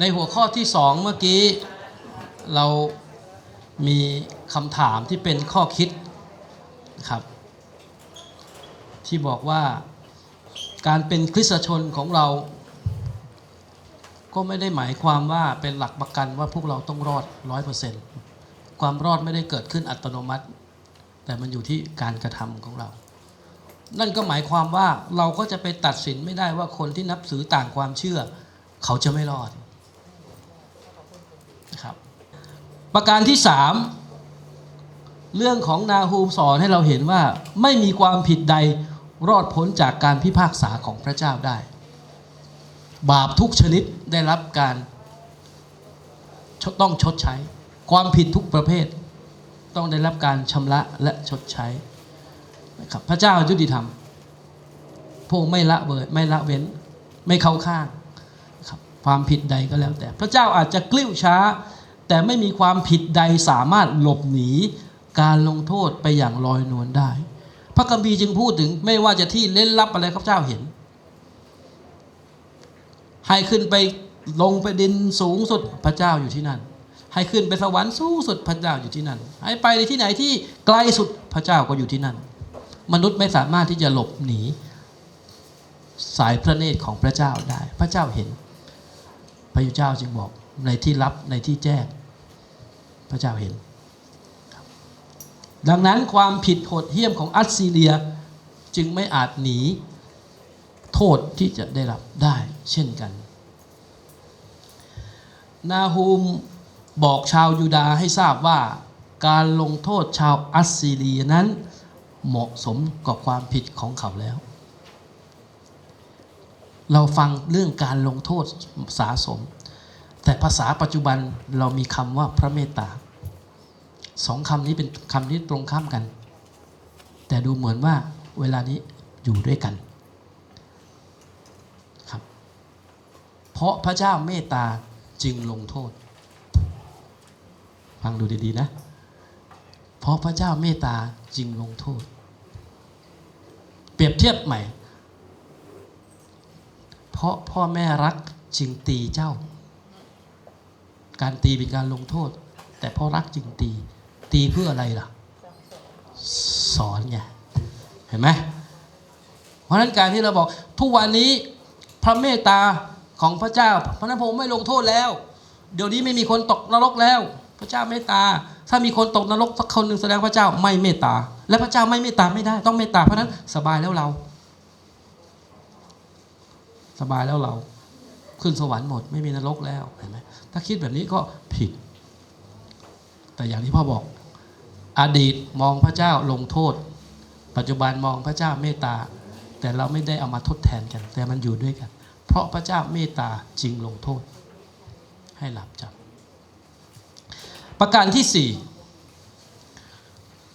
ในหัวข้อที่สองเมื่อกี้ เรามีคำถามที่เป็นข้อคิดนะครับ ที่บอกว่าการเป็นคริสตชนของเรา ก็ไม่ได้หมายความว่าเป็นหลักประกันว่าพวกเราต้องรอดร้อยเปอร์เซ็นต์ความรอดไม่ได้เกิดขึ้นอัตโนมัติ แต่มันอยู่ที่การกระทำของเรา นั่นก็หมายความว่าเราก็จะไปตัดสินไม่ได้ว่าคนที่นับถือต่างความเชื่อ เขาจะไม่รอดนะครับ ประการที่สามเรื่องของนาฮูมสอนให้เราเห็นว่าไม่มีความผิดใดรอดพ้นจากการพิพากษาของพระเจ้าได้ บาปทุกชนิดได้รับการต้องชดใช้ ความผิดทุกประเภท ต้องได้รับการชำระและชดใช้นะครับพระเจ้ายุติธรรมพวกไม่ละเบิดไม่ละเว้นไม่เข้าข้างครับความผิดใดก็แล้วแต่ พระเจ้าอาจจะกลิ้วช้า แต่ไม่มีความผิดใดสามารถหลบหนีการลงโทษไปอย่างลอยนวลได้ พระคัมภีร์จึงพูดถึงไม่ว่าจะที่เล่นลับอะไรข้าพเจ้าเห็น ให้ขึ้นไปลงไปดินสูงสุดพระเจ้าอยู่ที่นั่น ให้ขึ้นไปสวรรค์สูงสุดพระเจ้าอยู่ที่นั่น ให้ไปในที่ไหนที่ไกลสุดพระเจ้าก็อยู่ที่นั่น มนุษย์ไม่สามารถที่จะหลบหนีสายพระเนตรของพระเจ้าได้ พระเจ้าเห็น พระเจ้าจึงบอก ในที่ลับในที่แจ้ง พระเจ้าเห็น ดังนั้นความผิดโหดเหี้ยมของอัสซีเรียจึงไม่อาจหนีโทษที่จะได้รับได้เช่นกัน นาฮูมบอกชาวยูดาให้ทราบว่าการลงโทษชาวอัสซีเรียนั้นเหมาะสมกับความผิดของเขาแล้ว เราฟังเรื่องการลงโทษสาสม แต่ภาษาปัจจุบันเรามีคำว่าพระเมตตาสองคำนี้เป็นคำที่ตรงข้ามกัน แต่ดูเหมือนว่าเวลานี้อยู่ด้วยกันครับ เพราะพระเจ้าเมตตาจึงลงโทษ ฟังดูดีๆนะ เพราะพระเจ้าเมตตาจึงลงโทษ เปรียบเทียบใหม่ เพราะพ่อแม่รักจึงตีเจ้า การตีเป็นการลงโทษ แต่เพราะรักจึงตี ตีเพื่ออะไรล่ะ สอนไงเห็นไหมเพราะนั้นการที่เราบอกทุกวันนี้พระเมตตาของพระเจ้า พระนั้นผมไม่ลงโทษแล้ว เดี๋ยวนี้ไม่มีคนตกนรกแล้ว พระเจ้าเมตตา ถ้ามีคนตกนรกสักคนหนึ่งแสดงพระเจ้าไม่เมตตา และพระเจ้าไม่เมตตาไม่ได้ ต้องเมตตาเพราะนั้นสบายแล้วเรา สบายแล้วเรา ขึ้นสวรรค์หมด ไม่มีนรกแล้วเห็นไหมถ้าคิดแบบนี้ก็ผิด แต่อย่างที่พ่อบอก อดีตมองพระเจ้าลงโทษ ปัจจุบันมองพระเจ้าเมตตา แต่เราไม่ได้เอามาทดแทนกัน แต่มันอยู่ด้วยกัน เพราะพระเจ้าเมตตาจริงลงโทษ ให้หลับจำประการที่สี่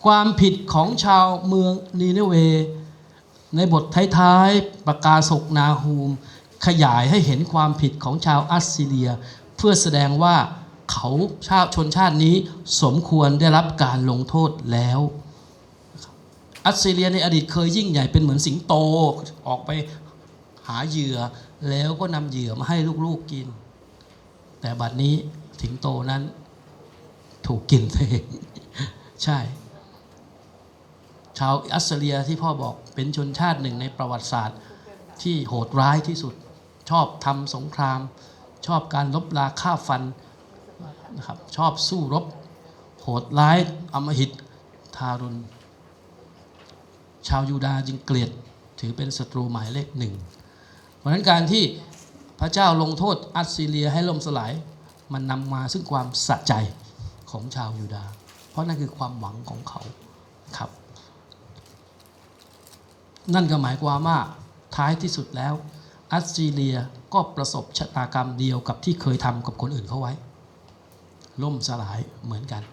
ความผิดของชาวเมืองนีเนเวในบทท้ายๆประกาศกนาฮูม ขยายให้เห็นความผิดของชาวอัสซีเรีย เพื่อแสดงว่าเขาชาติชนชาตินี้สมควรได้รับการลงโทษแล้ว อัสซีเรียในอดีตเคยยิ่งใหญ่เป็นเหมือนสิงโตออกไปหาเหยื่อแล้วก็นำเหยื่อมาให้ลูกๆกิน แต่บัดนี้สิงโตนั้นถูกกินเองใช่ ชาวอัสซีเรียที่พ่อบอกเป็นชนชาติหนึ่งในประวัติศาสตร์ที่โหดร้ายที่สุด ชอบทำสงคราม ชอบการลบราฆ่าฟันนะครับชอบสู้รบ โหดร้ายอำมหิตทารุณ ชาวยูดาจึงเกลียดถือเป็นศัตรูหมายเลขหนึ่ง เพราะฉะนั้นการที่พระเจ้าลงโทษอัสซีเรียให้ล่มสลายมันนำมาซึ่งความสะใจของชาวยูดา เพราะนั่นคือความหวังของเขาครับ นั่นก็หมายความว่าท้ายที่สุดแล้ว อัสซีเรียก็ประสบชะตากรรมเดียวกับที่เคยทำกับคนอื่นเขาไว้ ล่มสลายเหมือนกัน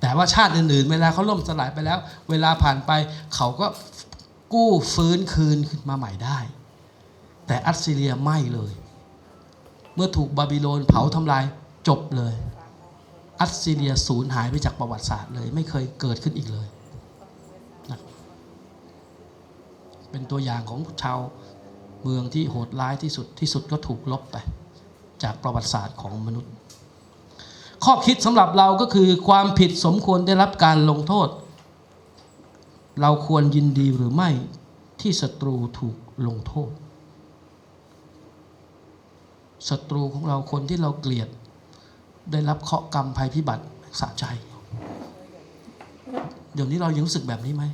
แต่ว่าชาติอื่นๆ เวลาเขาล่มสลายไปแล้ว เวลาผ่านไปเขาก็กู้ฟื้นคืนขึ้นมาใหม่ได้ แต่อัสซีเรียไม่เลย เมื่อถูกบาบิโลนเผาทำลายจบเลย อัสซีเรียสูญหายไปจากประวัติศาสตร์เลย ไม่เคยเกิดขึ้นอีกเลย เป็นตัวอย่างของชาว เมืองที่โหดร้ายที่สุดที่สุดก็ถูกลบไป จากประวัติศาสตร์ของมนุษย์ ข้อคิดสำหรับเราก็คือความผิดสมควรได้รับการลงโทษ เราควรยินดีหรือไม่ที่ศัตรูถูกลงโทษศัตรูของเราคนที่เราเกลียด ได้รับเคราะกรรมภัยพิบัติสะใจ เดี๋ยวนี้เรายังรู้สึกแบบนี้ไหม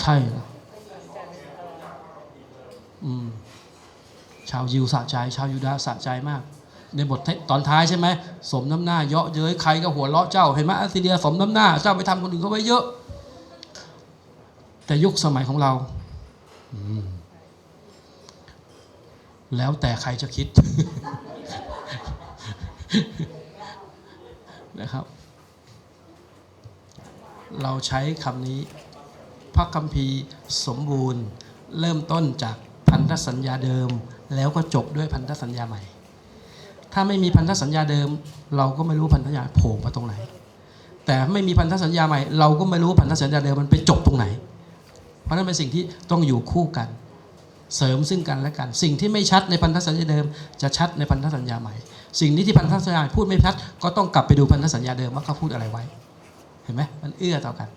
ใช่อืมชาวยิวสะใจ ชาวยูดาห์สะใจมาก ในบทตอนท้ายใช่ไหมสมน้ำหน้าเยาะเย้ยใครก็หัวเราะเจ้าเห็นไหมอัสซีเรียสมน้ำหน้าเจ้าไปทำคนอื่นเขาไว้เยอะ แต่ยุคสมัยของเราแล้วแต่ใครจะคิดนะครับ เราใช้คำนี้ ระคัมภีร์สมบูรณ์ เริ่มต้นจากพันธสัญญาเดิม แล้วก็จบด้วยพันธสัญญาใหม่ ถ้าไม่มีพันธสัญญาเดิม เราก็ไม่รู้พันธสัญญาโผล่มาตรงไหน แต่ไม่มีพันธสัญญาใหม่ เราก็ไม่รู้พันธสัญญาเดิมมันไปจบตรงไหน เพราะนั้นเป็นสิ่งที่ต้องอยู่คู่กัน เสริมซึ่งกันและกัน สิ่งที่ไม่ชัดในพันธสัญญาเดิม จะชัดในพันธสัญญาใหม่ สิ่งนี้ที่พันธสัญญาพูดไม่ชัด ก็ต้องกลับไปดูพันธสัญญาเดิมว่าเขาพูดอะไรไว้ เห็นไหมมันเอื้อต่อกัน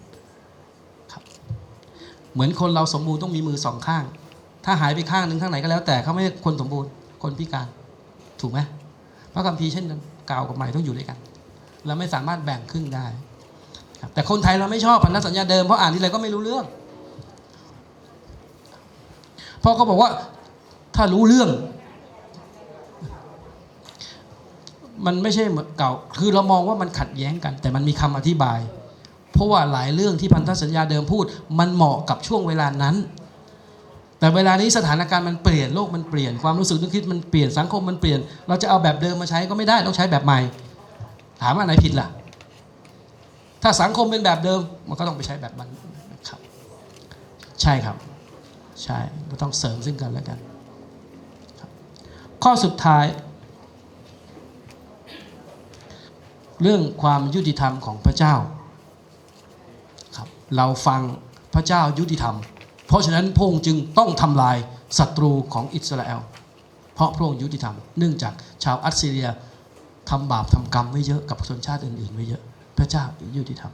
เหมือนคนเราสมบูรณ์ต้องมีมือสองข้าง ถ้าหายไปข้างหนึ่งข้างไหนก็แล้ว แต่เขาไม่ใช่คนสมบูรณ์คนพิการ ถูกไหมพระคัมภีร์เช่นนั้นเก่ากับใหม่ต้องอยู่ด้วยกัน เราไม่สามารถแบ่งครึ่งได้แต่คนไทยเราไม่ชอบพันธสัญญาเดิมเพราะอ่านทีไรก็ไม่รู้เรื่องเพราะเขาบอกว่าถ้ารู้เรื่อง มันไม่ใช่เหมือนเก่า คือเรามองว่ามันขัดแย้งกัน แต่มันมีคำอธิบาย เพราะว่าหลายเรื่องที่พันธสัญญาเดิมพูด มันเหมาะกับช่วงเวลานั้น แต่เวลานี้สถานการณ์มันเปลี่ยนโลกมันเปลี่ยนความรู้สึกนึกคิดมันเปลี่ยนสังคมมันเปลี่ยน เราจะเอาแบบเดิมมาใช้ก็ไม่ได้ต้องใช้แบบใหม่ ถามว่าไหนผิดล่ะ ถ้าสังคมเป็นแบบเดิมมันก็ต้องไปใช้แบบมันครับ ใช่ครับ ใช่เราต้องเสริมซึ่งกันและกันข้อสุดท้าย เรื่องความยุติธรรมของพระเจ้า เราฟังพระเจ้ายุติธรรม เพราะฉะนั้นพระองค์จึงต้องทำลายศัตรูของอิสราเอล เพราะพระองค์ยุติธรรม เนื่องจากชาวอัสซีเรียทำบาปทำกรรมไม่เยอะกับชนชาติอื่นๆไม่เยอะ พระเจ้ายุติธรรม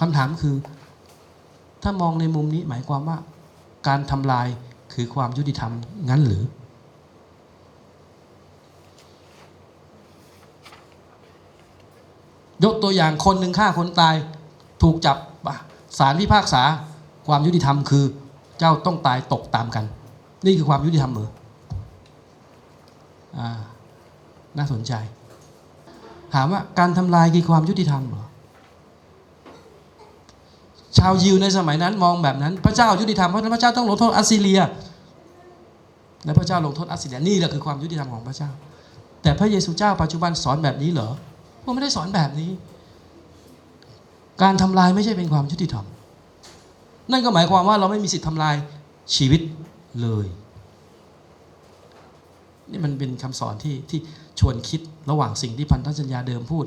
คำถามคือ ถ้ามองในมุมนี้หมายความว่า การทำลายคือความยุติธรรมงั้นหรือ ยกตัวอย่างคนหนึ่งฆ่าคนตาย ถูกจับสารพิพากษาความยุติธรรมคือ เจ้าต้องตายตกตามกัน นี่คือความยุติธรรมเหรืออ่าน่าสนใจ ถามว่าการทำลายคือความยุติธรรมเหรอชาวยิวในสมัยนั้นมองแบบนั้น พระเจ้ายุติธรรมเพราะฉะนั้นพระเจ้าต้องลงโทษอัสซีเรียและพระเจ้าลงโทษอัสซีเรียนี่แหละคือความยุติธรรมของพระเจ้า แต่พระเยซูเจ้าปัจจุบันสอนแบบนี้เหรอ พระไม่ได้สอนแบบนี้ การทำลายไม่ใช่เป็นความยุติธรรม นั่นก็หมายความว่าเราไม่มีสิทธิ์ทำลายชีวิตเลย นี่มันเป็นคำสอนที่ที่ชวนคิดระหว่างสิ่งที่พันธสัญญาเดิมพูด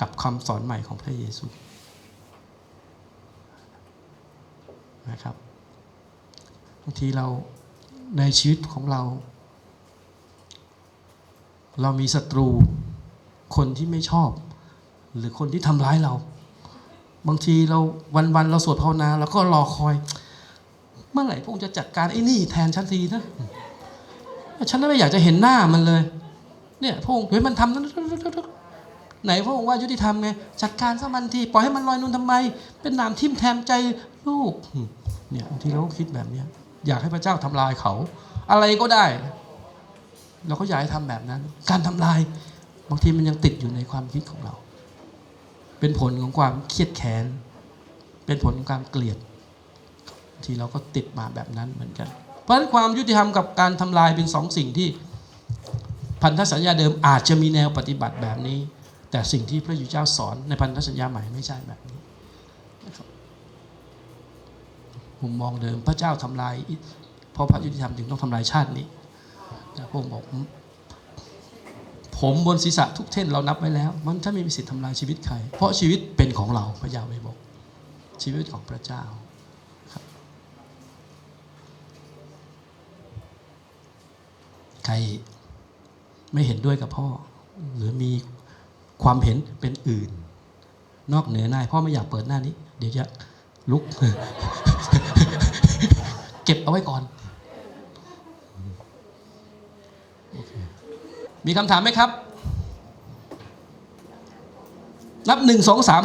กับคำสอนใหม่ของพระเยซูนะครับบางทีเราในชีวิตของเรา เรามีศัตรู คนที่ไม่ชอบ หรือคนที่ทำร้ายเรา บางทีเราวันๆเราสวดภาวนา แล้วก็รอคอย เมื่อไหร่พระองค์จะจัดการไอ้นี่แทนฉันทีนะฉันไม่อยากจะเห็นหน้ามันเลย เนี่ยพระองค์เห็นมันทำนั้นไหนพระองค์ว่ายุติธรรมไงจัดการซะมันทีปล่อยให้มันลอยนุ่นทำไม เป็นนามทิ่มแทงใจลูกเนี่ยบางทีเราก็คิดแบบเนี้ยอยากให้พระเจ้าทำลายเขา อะไรก็ได้ เราก็อยากให้ทำแบบนั้น การทำลาย บางทีมันยังติดอยู่ในความคิดของเรา เป็นผลของความเครียดแค้น เป็นผลของความเกลียดบางทีเราก็ติดมาแบบนั้นเหมือนกัน เพราะฉะนั้นความยุติธรรมกับการทำลายเป็นสองสิ่งที่พันธสัญญาเดิมอาจจะมีแนวปฏิบัติแบบนี้ แต่สิ่งที่พระเยซูเจ้าสอนในพันธสัญญาใหม่ไม่ใช่แบบนี้นะครับมุมมองเดิมพระเจ้าทำลายเพราะพระยุติธรรมจึงต้องทำลายชาตินี้แต่พระองค์บอก ผมบนศีรษะทุกเท่นเรานับไว้แล้ว มันถ้าไม่มีสิทธิ์ทำลายชีวิตใคร เพราะชีวิตเป็นของเราพระยาเวบอกชีวิตของพระเจ้าครับใครไม่เห็นด้วยกับพ่อ หรือมีความเห็นเป็นอื่น นอกเหนือนายพ่อไม่อยากเปิดหน้านี้ เดี๋ยวจะลุก เก็บเอาไว้ก่อน มีคำถามไหมครับ นับหนึ่งสองสาม